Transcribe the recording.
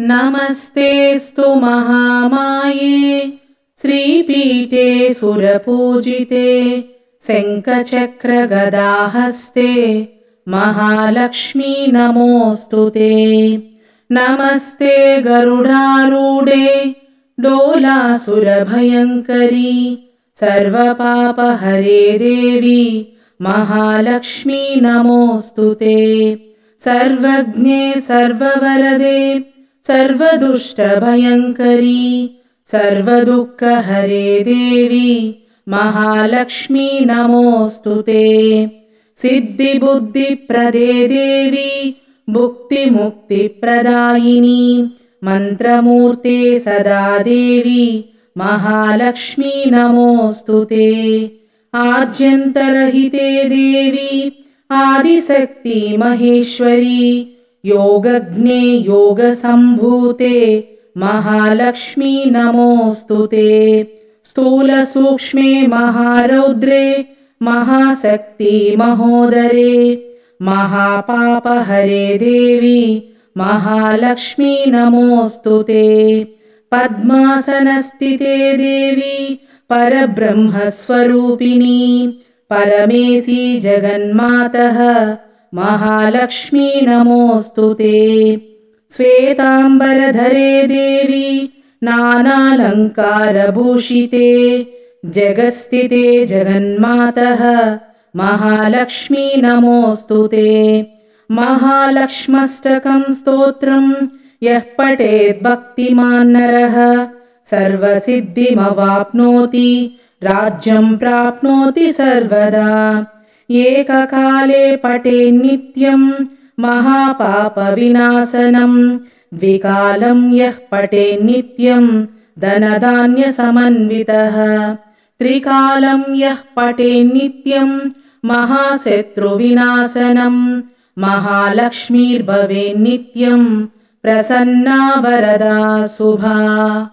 नमस्तेऽस्तु महामाये श्रीपीठे सुरपूजिते शङ्खचक्रगदाहस्ते महालक्ष्मी नमोऽस्तु ते। नमस्ते गरुडारूढे डोलासुरभयङ्करी सर्वपापहरे देवी महालक्ष्मी नमोऽस्तु ते। सर्वज्ञे सर्ववरदे सर्वदुष्टभयङ्करी सर्वदुःखहरे देवी महालक्ष्मी नमोऽस्तु ते। सिद्धिबुद्धिप्रदे देवी भुक्तिमुक्तिप्रदायिनी मन्त्रमूर्ते सदा देवी महालक्ष्मी नमोऽस्तु ते। आद्यन्तरहिते देवी आदिशक्ति महेश्वरी योगज्ञे योगसम्भूते महालक्ष्मी नमोऽस्तु ते। स्थूलसूक्ष्मे महारौद्रे महाशक्ति महोदरे महापापहरे देवी महालक्ष्मी नमोऽस्तु ते। पद्मासनस्थिते देवी परब्रह्मस्वरूपिणी। परमेशी जगन्मातः महालक्ष्मी नमोऽस्तु ते। श्वेताम्बरधरे देवी नानालङ्कारभूषिते। जगस्थिते जगन्मातः महालक्ष्मी नमोऽस्तु ते। महालक्ष्मष्टकं स्तोत्रम् यः पठेद्भक्तिमान्नरः सर्वसिद्धिमवाप्नोति राज्यं प्राप्नोति सर्वदा एककाले पटे नित्यं महापापविनाशनं। द्विकालं यः पटे नित्यं धनधान्यसमन्वितः। त्रिकालं यः पटे नित्यं महाशत्रुविनाशनं। महालक्ष्मीर्भवे नित्यं प्रसन्ना वरदा शुभा